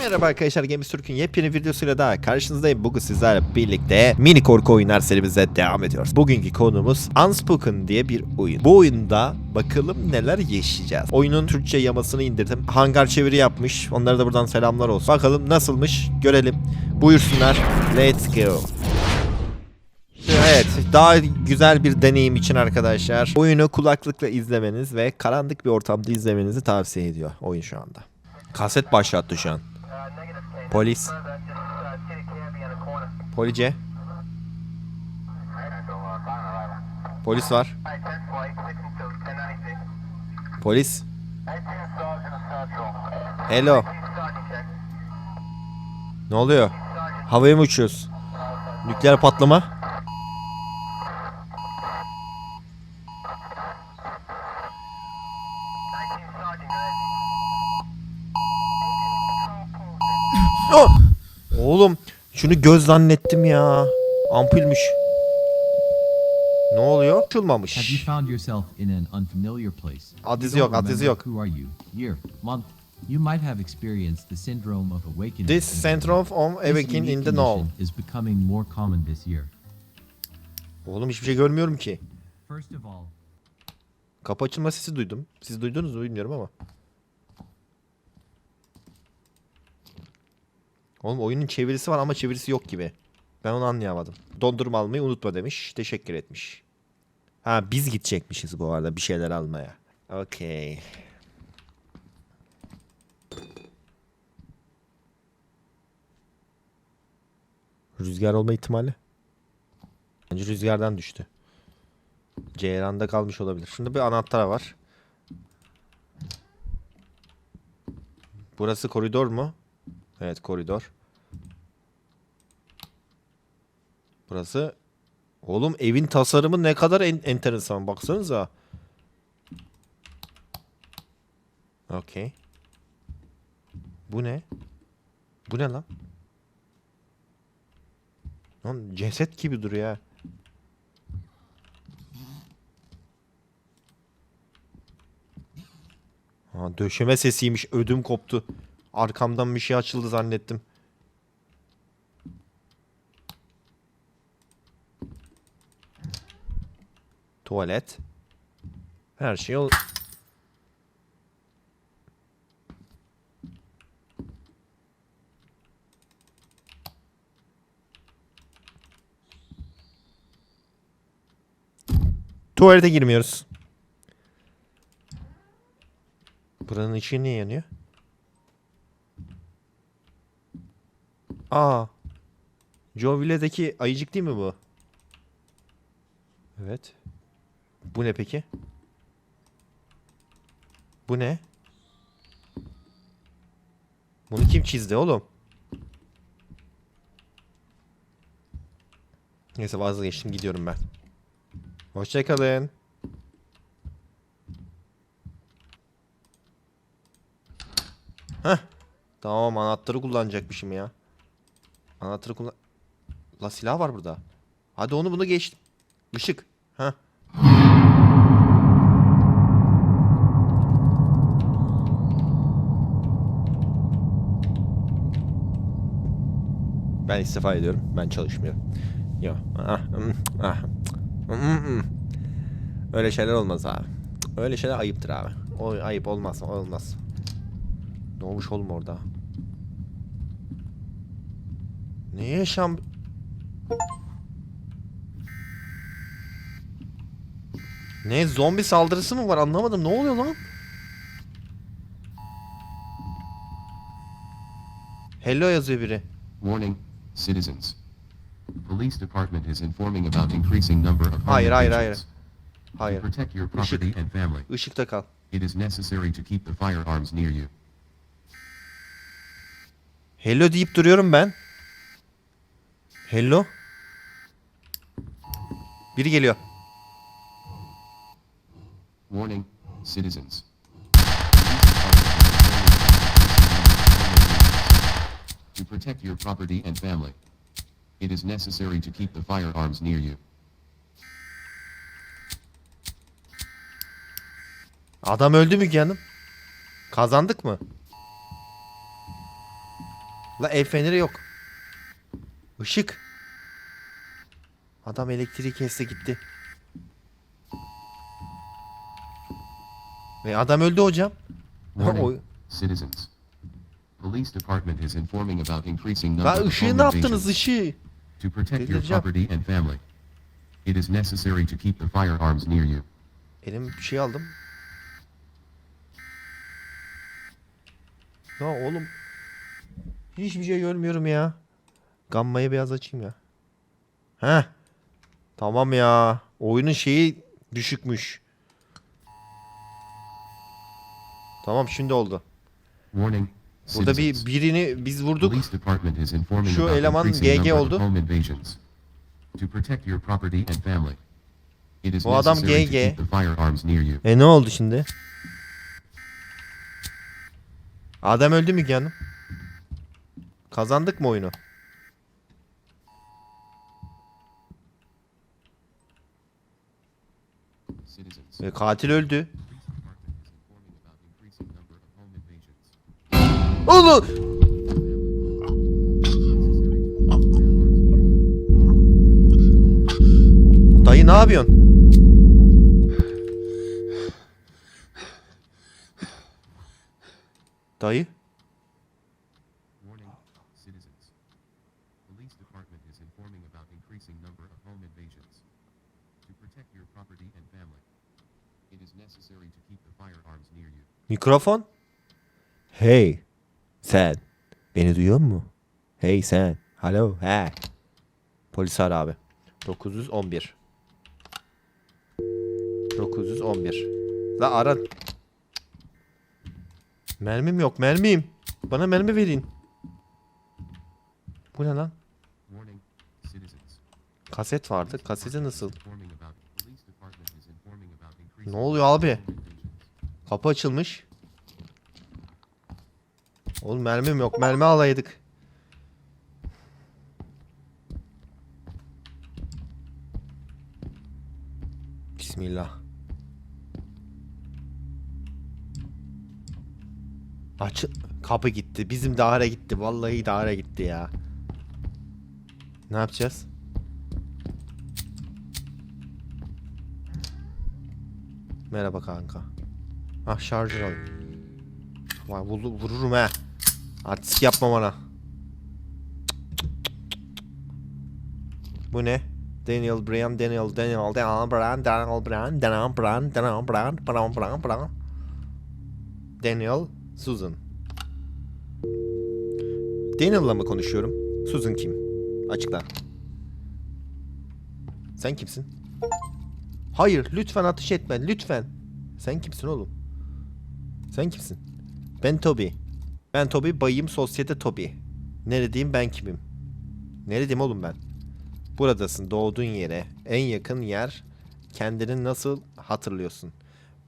Merhaba arkadaşlar Games Türk'ün yepyeni videosuyla daha karşınızdayım. Bugün sizlerle birlikte mini korku oyunlar serimize devam ediyoruz. Bugünkü konumuz Unspoken diye bir oyun. Bu oyunda bakalım neler yaşayacağız. Oyunun Türkçe yamasını indirdim. Hangar çeviri yapmış. Onlara da buradan selamlar olsun. Bakalım nasılmış görelim. Buyursunlar. Let's go. Evet, daha güzel bir deneyim için arkadaşlar oyunu kulaklıkla izlemeniz ve karanlık bir ortamda izlemenizi tavsiye ediyor oyun şu anda. Kaset başlattı şu an. Polis. Police. Polis var. Polis. Hello. Ne oluyor? Havaya mı uçuyoruz? Nükleer patlama. Oh! Oğlum şunu göz zannettim ya. Ampulmüş. Ne oluyor? Açılmamış. You yok, remember yok. You? Might have experienced the syndrome of awakening. This syndrome of awakening in the know. is becoming more common this year. Oğlum hiçbir şey görmüyorum ki. First of all, Kapı açılma sesi duydum. Siz duydunuz mu bilmiyorum ama. Oğlum oyunun çevirisi var ama çevirisi yok gibi. Ben onu anlayamadım. Dondurma almayı unutma demiş. Teşekkür etmiş. Ha biz gidecekmişiz bu arada bir şeyler almaya. Okey. Rüzgar olma ihtimali. Bence rüzgardan düştü. Ceyran'da kalmış olabilir. Şunda bir anahtar var. Burası koridor mu? Evet koridor. Burası Oğlum evin tasarımı ne kadar en enteresan baksanıza. Okey. Bu ne? Bu ne lan? Lan ceset gibi duruyor ha. Ha, döşeme sesiymiş. Ödüm koptu. Arkamdan bir şey açıldı zannettim. Tuvalet. Her şey ol... Tuvalete girmiyoruz. Buranın ışığı niye yanıyor? Aa. Joville'deki ayıcık değil mi bu? Evet. Bu ne peki? Bu ne? Bunu kim çizdi oğlum? Neyse vazgeçtim gidiyorum ben. Hoşçakalın. Heh. Tamam anahtarı kullanacakmışım ya. Anahtarı kullan... La silah var burada. Hadi onu bunu geçtim. Işık. Ha. Ben istifa ediyorum. Ben çalışmıyorum. Yok. Ah, hmm, ah. Hmm, hmm. Öyle şeyler olmaz abi. Öyle şeyler ayıptır abi. O ayıp olmaz, olmaz. Ne olmuş oğlum orada? Ne yaşam... Ne zombi saldırısı mı var anlamadım. Ne oluyor lan? Hello yazıyor biri. Warning, citizens. Police department is informing about increasing number of Hayır, hayır, hayır. Hayır. protect your Işık. property and family, Işıkta kal. it is necessary to keep the firearms near you. Hello deyip duruyorum ben. Hello. Biri geliyor. Warning, citizens. To protect your property and family, it is necessary to keep the firearms near you. Adam öldü mü canım? Kazandık mı? La el feneri yok. Işık. Adam elektriği kesti gitti. Ve adam öldü hocam. Warning, citizens. Police department is informing about increasing number of ışığı ne yaptınız ışığı? To protect your property and family, it is necessary to keep the firearms near you. Elim bir şey aldım. Ya oğlum. Hiçbir şey görmüyorum ya. Gammayı biraz açayım ya. Heh. Tamam ya. Oyunun şeyi düşükmüş. Tamam şimdi oldu. Warning, Burada bir birini biz vurduk. Şu eleman GG oldu. O adam GG. E ne oldu şimdi? Adam öldü mü Hanım? Kazandık mı oyunu? Citizens. E, katil öldü. Police department is informing about increasing number of home invasions. Oğlum! Dayı ne yapıyorsun? Dayı? Warning, citizens. Police department is informing about increasing number of home invasions. To protect your property and family, it is necessary to keep the firearms near you. Mikrofon? Hey. Sen. Beni duyuyor mu? Hey sen. Hello. He. Polis ara abi. 911. 911. La ara. Mermim yok mermim. Bana mermi verin. Bu ne lan? Kaset vardı. Kaseti nasıl? Informing about police department is informing about increasing Ne oluyor abi? Kapı açılmış. Oğlum mermim yok. Mermi alaydık. Bismillah. Aç kapı gitti. Bizim daire gitti. Vallahi daire gitti ya. Ne yapacağız? Merhaba kanka. Ah şarjör al. Vay vur- vururum he. Artistik yapma bana. Bu ne? Daniel Bryan, Daniel, Daniel, Daniel Bryan, Daniel Bryan, Daniel Bryan, Daniel Bryan, Bryan, Bryan, Bryan. Daniel, Susan. Daniel'la mı konuşuyorum? Susan kim? Açıkla. Sen kimsin? Hayır, lütfen ateş etme, lütfen. Sen kimsin oğlum? Sen kimsin? Ben Toby. Ben Toby, bayım sosyete Toby. Neredeyim ben kimim? Neredeyim oğlum ben? Buradasın, doğduğun yere. En yakın yer. Kendini nasıl hatırlıyorsun?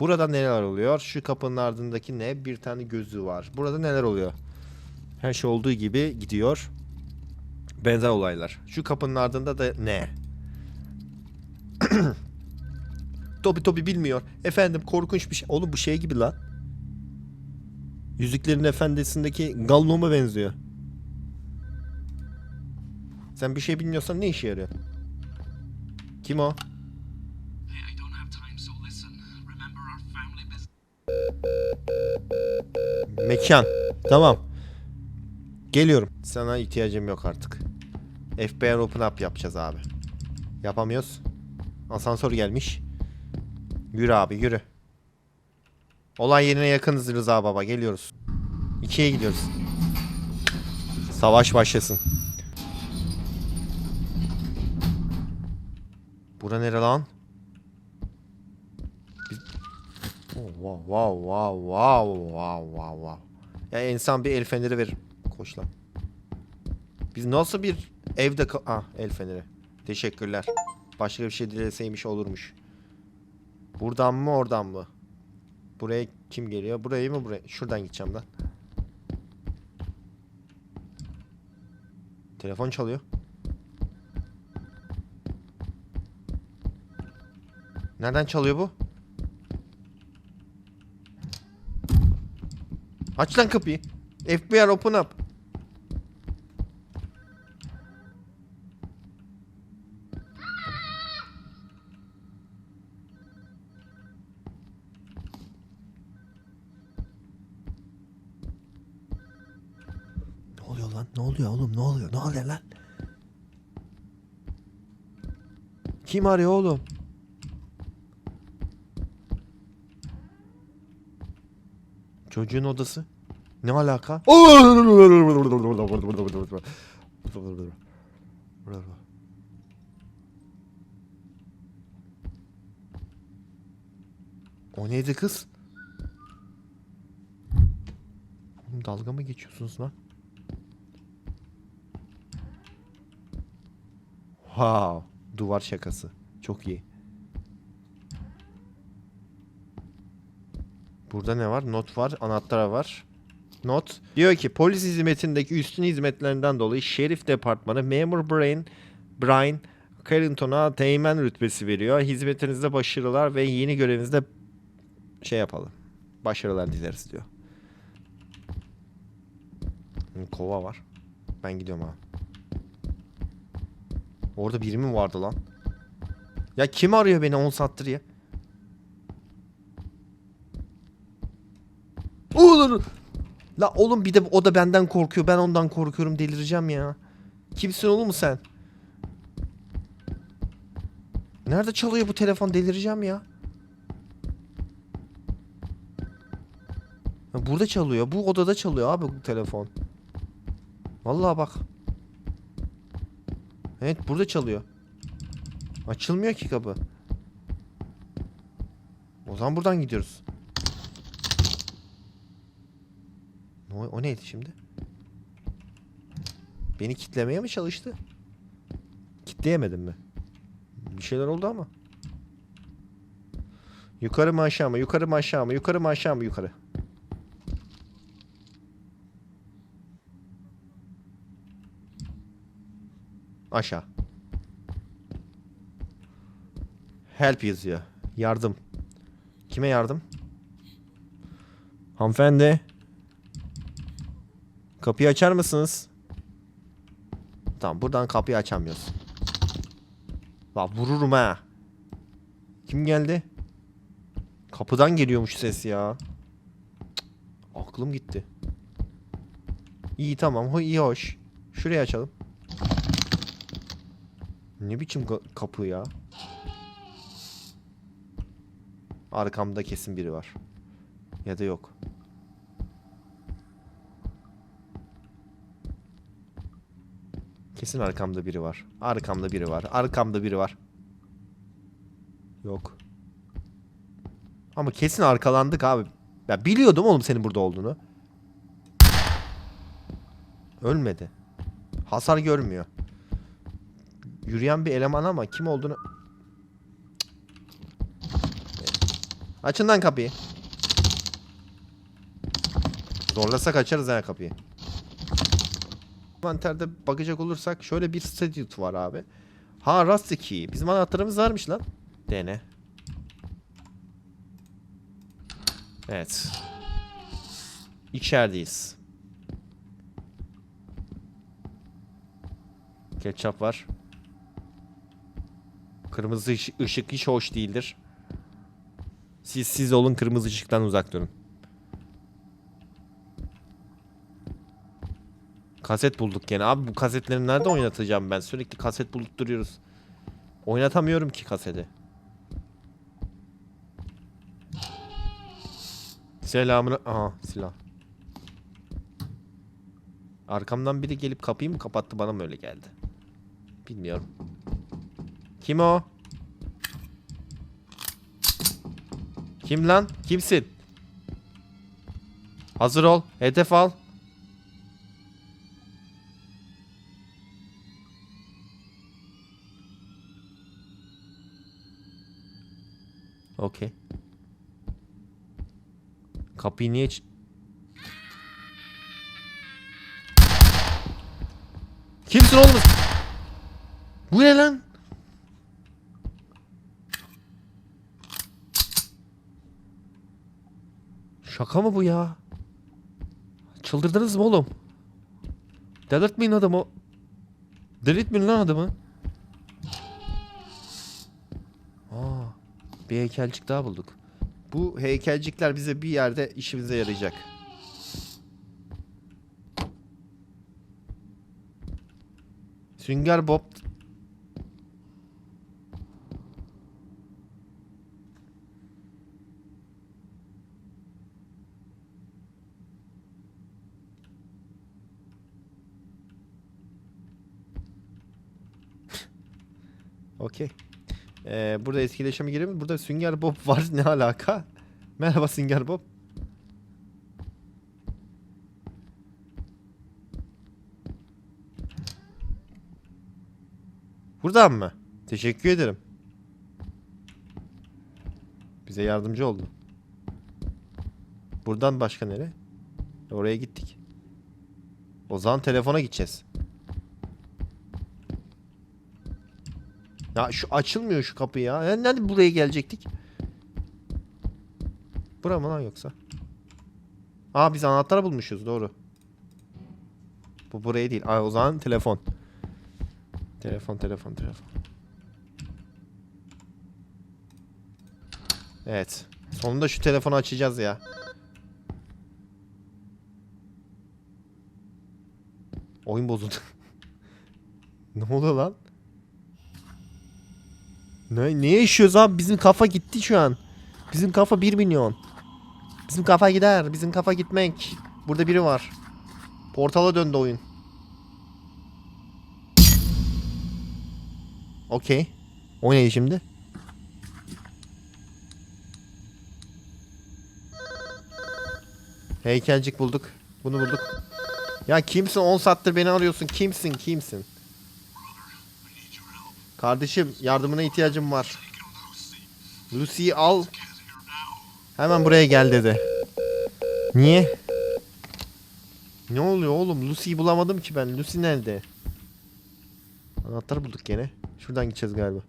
Burada neler oluyor? Şu kapının ardındaki ne? Bir tane gözü var. Burada neler oluyor? Her şey olduğu gibi gidiyor. Benzer olaylar. Şu kapının ardında da ne? Toby Toby bilmiyor. Efendim korkunç bir şey. Oğlum bu şey gibi lan. Yüzüklerin Efendisi'ndeki Gollum'a benziyor. Sen bir şey bilmiyorsan ne işe yarıyor? Kim o? Mekan. Tamam. Geliyorum. Sana ihtiyacım yok artık. FBI Open Up yapacağız abi. Yapamıyoruz. Asansör gelmiş. Yürü abi yürü. Olay yerine yakınız Rıza Baba. Geliyoruz. İkiye gidiyoruz. Savaş başlasın. Bura nere lan? Oh, wow wow wow wow wow wow. Ya insan bir el feneri verir. Koş lan. Biz nasıl bir evde Ah el feneri. Teşekkürler. Başka bir şey dileseymiş olurmuş. Buradan mı oradan mı? Buraya kim geliyor? Burayı mı buraya? Şuradan gideceğim lan. Telefon çalıyor. Nereden çalıyor bu? Aç lan kapıyı. FBI open up. Oluyor oğlum? Ne oluyor? Ne oluyor lan? Kim arıyor oğlum? Çocuğun odası. Ne alaka? O neydi kız? Dalga mı geçiyorsunuz lan? Wow, duvar şakası. Çok iyi. Burada ne var? Not var, anahtar var. Not. Diyor ki polis hizmetindeki üstün hizmetlerinden dolayı şerif departmanı memur Brain Brian Carrington'a teğmen rütbesi veriyor. Hizmetinizde başarılar ve yeni görevinizde şey yapalım. Başarılar dileriz diyor. Kova var. Ben gidiyorum abi. Orada biri mi vardı lan? Ya kim arıyor beni 10 saattir ya? Oğlum. La oğlum bir de o da benden korkuyor. Ben ondan korkuyorum. Delireceğim ya. Kimsin oğlum sen? Nerede çalıyor bu telefon? Delireceğim ya. Burada çalıyor. Bu odada çalıyor abi bu telefon. Vallahi bak. Evet burada çalıyor. Açılmıyor ki kapı. O zaman buradan gidiyoruz. O, o neydi şimdi? Beni kitlemeye mi çalıştı? Kitleyemedim mi? Bir şeyler oldu ama. Yukarı mı aşağı mı? Yukarı mı aşağı mı? Yukarı mı aşağı mı? Yukarı. Aşağı. Help yazıyor. Yardım. Kime yardım? Hanımefendi. Kapıyı açar mısınız? Tamam buradan kapıyı açamıyoruz. Bak vururum ha. Kim geldi? Kapıdan geliyormuş ses ya. Cık, aklım gitti. İyi tamam. İyi hoş. Şurayı açalım. Ne biçim ka- kapı ya? Arkamda kesin biri var. Ya da yok. Kesin arkamda biri var. Arkamda biri var. Arkamda biri var. Yok. Ama kesin arkalandık abi. Ya biliyordum oğlum senin burada olduğunu. Ölmedi. Hasar görmüyor. Yürüyen bir eleman ama kim olduğunu... Açın lan kapıyı. Zorlasak açarız ha kapıyı. Envanterde bakacak olursak şöyle bir statute var abi. Ha Rusty Key. Bizim anahtarımız varmış lan. Dene. Evet. İçerideyiz. Ketçap var. Kırmızı ışı- ışık hiç hoş değildir. Siz siz olun kırmızı ışıktan uzak durun. Kaset bulduk gene. Abi bu kasetleri nerede oynatacağım ben? Sürekli kaset bulup duruyoruz. Oynatamıyorum ki kaseti. Selamın... Aha silah. Arkamdan biri gelip kapıyı mı kapattı bana mı öyle geldi? Bilmiyorum. Kim o? Kim lan? Kimsin? Hazır ol. Hedef al. Okey. Kapıyı niye. Kimsin oğlum? Bu ne lan? Şaka mı bu ya? Çıldırdınız mı oğlum? Delirtmeyin adamı. Delirtmeyin lan adamı. Aa, bir heykelcik daha bulduk. Bu heykelcikler bize bir yerde işimize yarayacak. Sünger Bob. Okey. Ee, burada etkileşime girelim. Burada Sünger Bob var. Ne alaka? Merhaba Sünger Bob. Buradan mı? Teşekkür ederim. Bize yardımcı oldu. Buradan başka nere? Oraya gittik. O zaman telefona gideceğiz. Ya şu açılmıyor şu kapı ya. Ya Nerede buraya gelecektik? Bura mı lan yoksa? Aa biz anahtar bulmuşuz doğru. Bu buraya değil. Aa, o zaman telefon. Telefon telefon telefon. Evet. Sonunda şu telefonu açacağız ya. Oyun bozuldu. ne oluyor lan? Ne, ne yaşıyoruz abi? Bizim kafa gitti şu an. Bizim kafa 1 milyon. Bizim kafa gider. Bizim kafa gitmek. Burada biri var. Portala döndü oyun. Okey. O neydi şimdi? Heykelcik bulduk. Bunu bulduk. Ya kimsin 10 saattir beni arıyorsun. Kimsin kimsin? Kardeşim yardımına ihtiyacım var. Lucy'yi al. Hemen buraya gel dedi. Niye? Ne oluyor oğlum? Lucy'yi bulamadım ki ben. Lucy nerede? Anahtar bulduk gene. Şuradan gideceğiz galiba.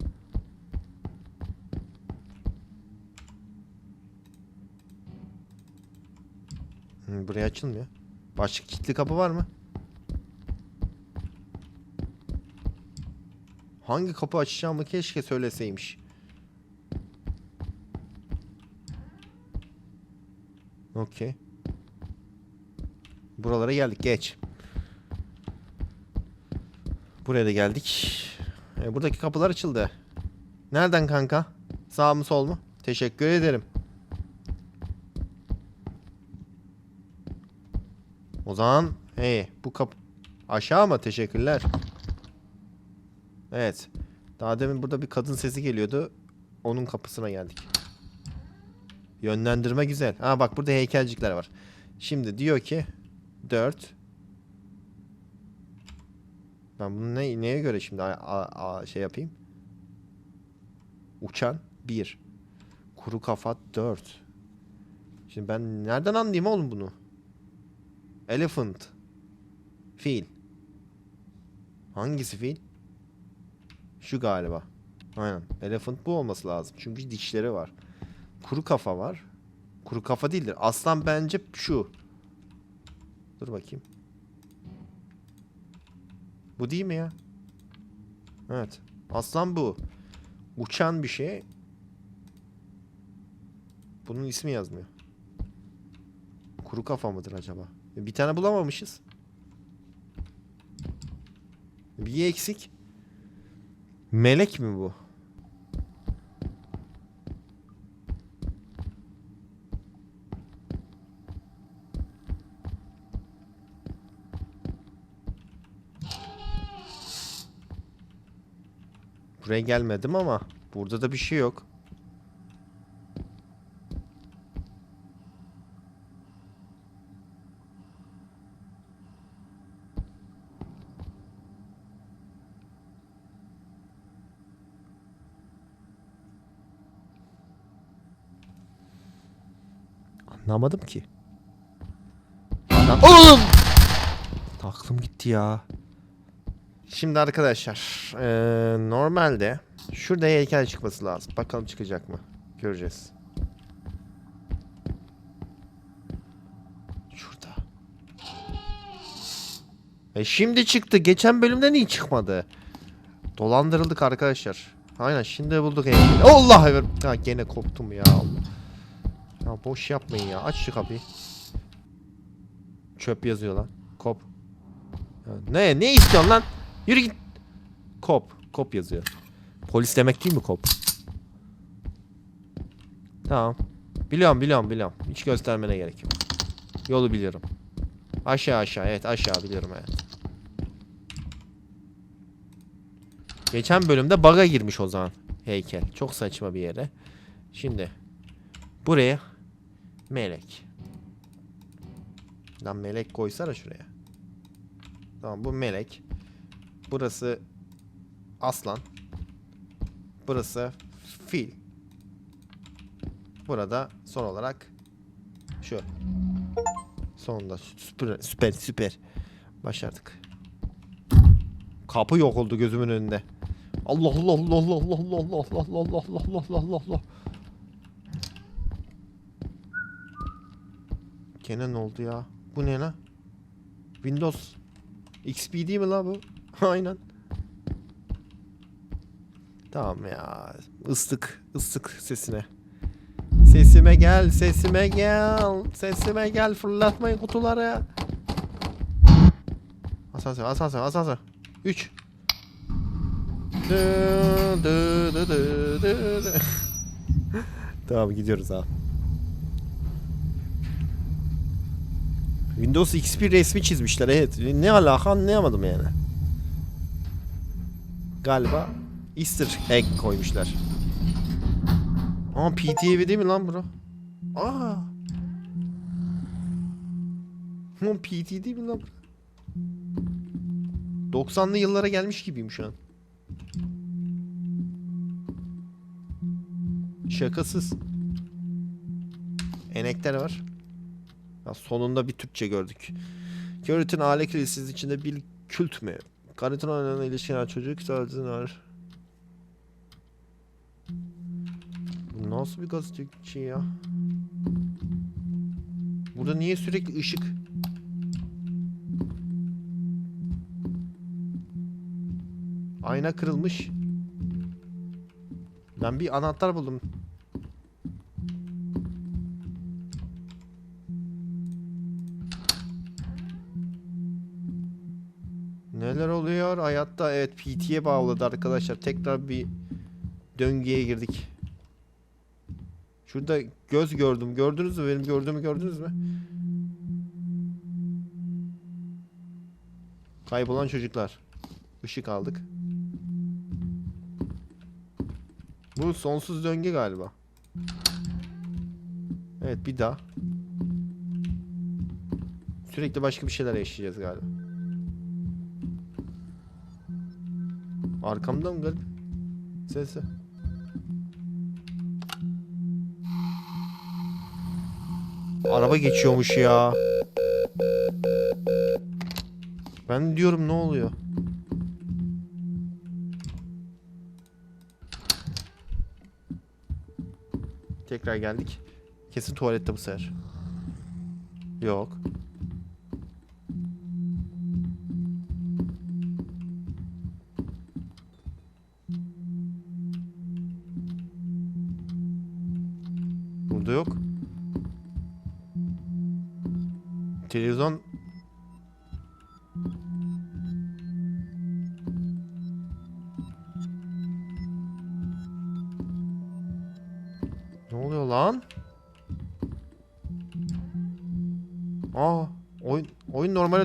Buraya açılmıyor. Başka kilitli kapı var mı? Hangi kapı açacağımı keşke söyleseymiş. Okey. Buralara geldik. Geç. Buraya da geldik. E, buradaki kapılar açıldı. Nereden kanka? Sağ mı sol mu? Teşekkür ederim. O zaman hey bu kap aşağı mı? Teşekkürler. Evet. Daha demin burada bir kadın sesi geliyordu. Onun kapısına geldik. Yönlendirme güzel. Ha bak burada heykelcikler var. Şimdi diyor ki 4 Ben bunu ne, neye göre şimdi a, a- a- şey yapayım? Uçan 1 Kuru kafa 4 Şimdi ben nereden anlayayım oğlum bunu? Elephant Fil Hangisi fil? Şu galiba. Aynen. Elephant bu olması lazım. Çünkü dişleri var. Kuru kafa var. Kuru kafa değildir. Aslan bence şu. Dur bakayım. Bu değil mi ya? Evet. Aslan bu. Uçan bir şey. Bunun ismi yazmıyor. Kuru kafa mıdır acaba? Bir tane bulamamışız. Bir eksik. Melek mi bu? Buraya gelmedim ama burada da bir şey yok. Anlamadım ki. Adam... Oğlum! Aklım gitti ya. Şimdi arkadaşlar eee, normalde şurada heykel çıkması lazım. Bakalım çıkacak mı? Göreceğiz. Şurada. E şimdi çıktı. Geçen bölümde niye çıkmadı? Dolandırıldık arkadaşlar. Aynen şimdi bulduk heykeli. Allah. Ha gene koptum ya Allah. Ya boş yapmayın ya. Aç şu kapıyı. Çöp yazıyor lan. Kop. Ya ne ne istiyorsun lan? Yürü git. Kop. Kop yazıyor. Polis demek değil mi kop? Tamam. Biliyorum biliyorum biliyorum. Hiç göstermene gerek yok. Yolu biliyorum. Aşağı aşağı evet aşağı biliyorum evet. Geçen bölümde baga girmiş o zaman heykel. Çok saçma bir yere. Şimdi buraya melek. Lan melek koysana şuraya. Tamam bu melek. Burası aslan. Burası fil. Burada son olarak şu. Sonunda süper süper süper. Başardık. Kapı yok oldu gözümün önünde. Allah Allah Allah Allah Allah Allah Allah Allah Allah Allah Allah Allah Allah Gene ne oldu ya? Bu ne lan? Windows XP değil mi la bu? Aynen. Tamam ya. Islık, ıslık sesine. Sesime gel, sesime gel. Sesime gel fırlatmayın kutuları. Asansör, asansör, asansör. 3 Tamam gidiyoruz abi. Windows XP resmi çizmişler evet. Ne alaka anlayamadım yani. Galiba Easter egg koymuşlar. Aa PTV değil mi lan bro? Aa. Lan PT değil mi lan bro? 90'lı yıllara gelmiş gibiyim şu an. Şakasız. Enekler var. Ya sonunda bir Türkçe gördük. Körüt'ün aile kilisesi içinde bir kült mü? Karıtın oynanana ilişkin çocuk sadece var. Bu nasıl bir gazeteci ya? Burada niye sürekli ışık? Ayna kırılmış. Ben bir anahtar buldum. Neler oluyor hayatta? Evet PT'ye bağladı arkadaşlar. Tekrar bir döngüye girdik. Şurada göz gördüm. Gördünüz mü? Benim gördüğümü gördünüz mü? Kaybolan çocuklar. Işık aldık. Bu sonsuz döngü galiba. Evet bir daha. Sürekli başka bir şeyler yaşayacağız galiba. Arkamda mı garip? Sesi. Araba geçiyormuş ya. Ben diyorum ne oluyor? Tekrar geldik. Kesin tuvalette bu sefer. Yok.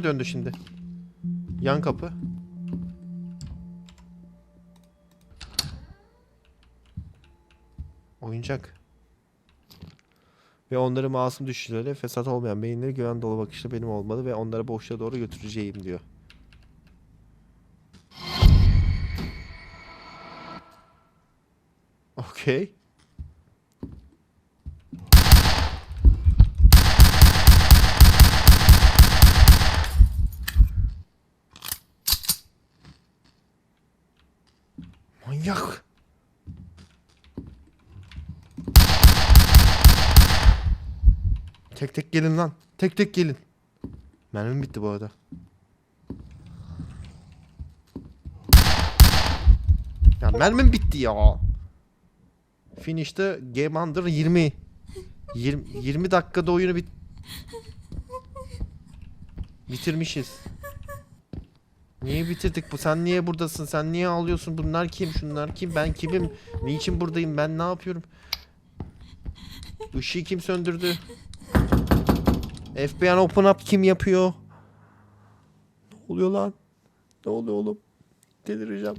Döndü şimdi. Yan kapı. Oyuncak. Ve onları masum düşünceleri, fesat olmayan beyinleri güven dolu bakışlı benim olmalı ve onları boşluğa doğru götüreceğim diyor. Okey. Manyak. Tek tek gelin lan. Tek tek gelin. Mermim bitti bu arada. Ya mermim bitti ya. Finish'te Game Under 20. 20, 20 dakikada oyunu bit bitirmişiz. Niye bitirdik bu? Sen niye buradasın? Sen niye ağlıyorsun? Bunlar kim? Şunlar kim? Ben kimim? Niçin buradayım? Ben ne yapıyorum? Işığı kim söndürdü? FBI open up kim yapıyor? Ne oluyor lan? Ne oluyor oğlum? Delireceğim.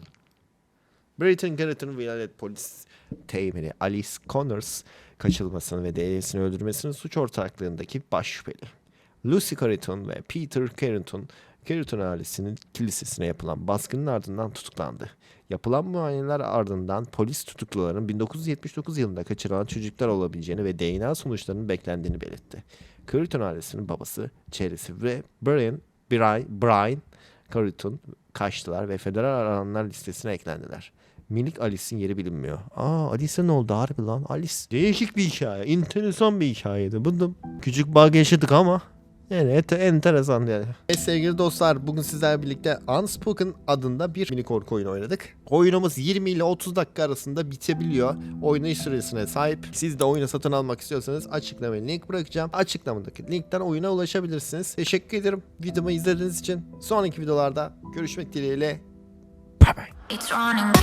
Britain Garrett'ın vilayet polis temini Alice Connors kaçırılmasını ve dedesini öldürmesinin suç ortaklığındaki baş şüpheli. Lucy Carrington ve Peter Carrington, Carrington ailesinin kilisesine yapılan baskının ardından tutuklandı. Yapılan muayeneler ardından polis tutukluların 1979 yılında kaçırılan çocuklar olabileceğini ve DNA sonuçlarının beklendiğini belirtti. Carrington ailesinin babası, çevresi ve Brian, Brian, Brian Carrington kaçtılar ve federal arananlar listesine eklendiler. Minik Alice'in yeri bilinmiyor. Aa Alice'e ne oldu harbi lan? Alice değişik bir hikaye. enteresan bir hikayeydi. Bunda küçük bug yaşadık ama yani ete- enteresan yani. Evet sevgili dostlar bugün sizlerle birlikte Unspoken adında bir mini korku oyunu oynadık. Oyunumuz 20 ile 30 dakika arasında bitebiliyor. Oynayış süresine sahip. Siz de oyunu satın almak istiyorsanız açıklamaya link bırakacağım. Açıklamadaki linkten oyuna ulaşabilirsiniz. Teşekkür ederim videomu izlediğiniz için. Sonraki videolarda görüşmek dileğiyle. Bye bye. It's running.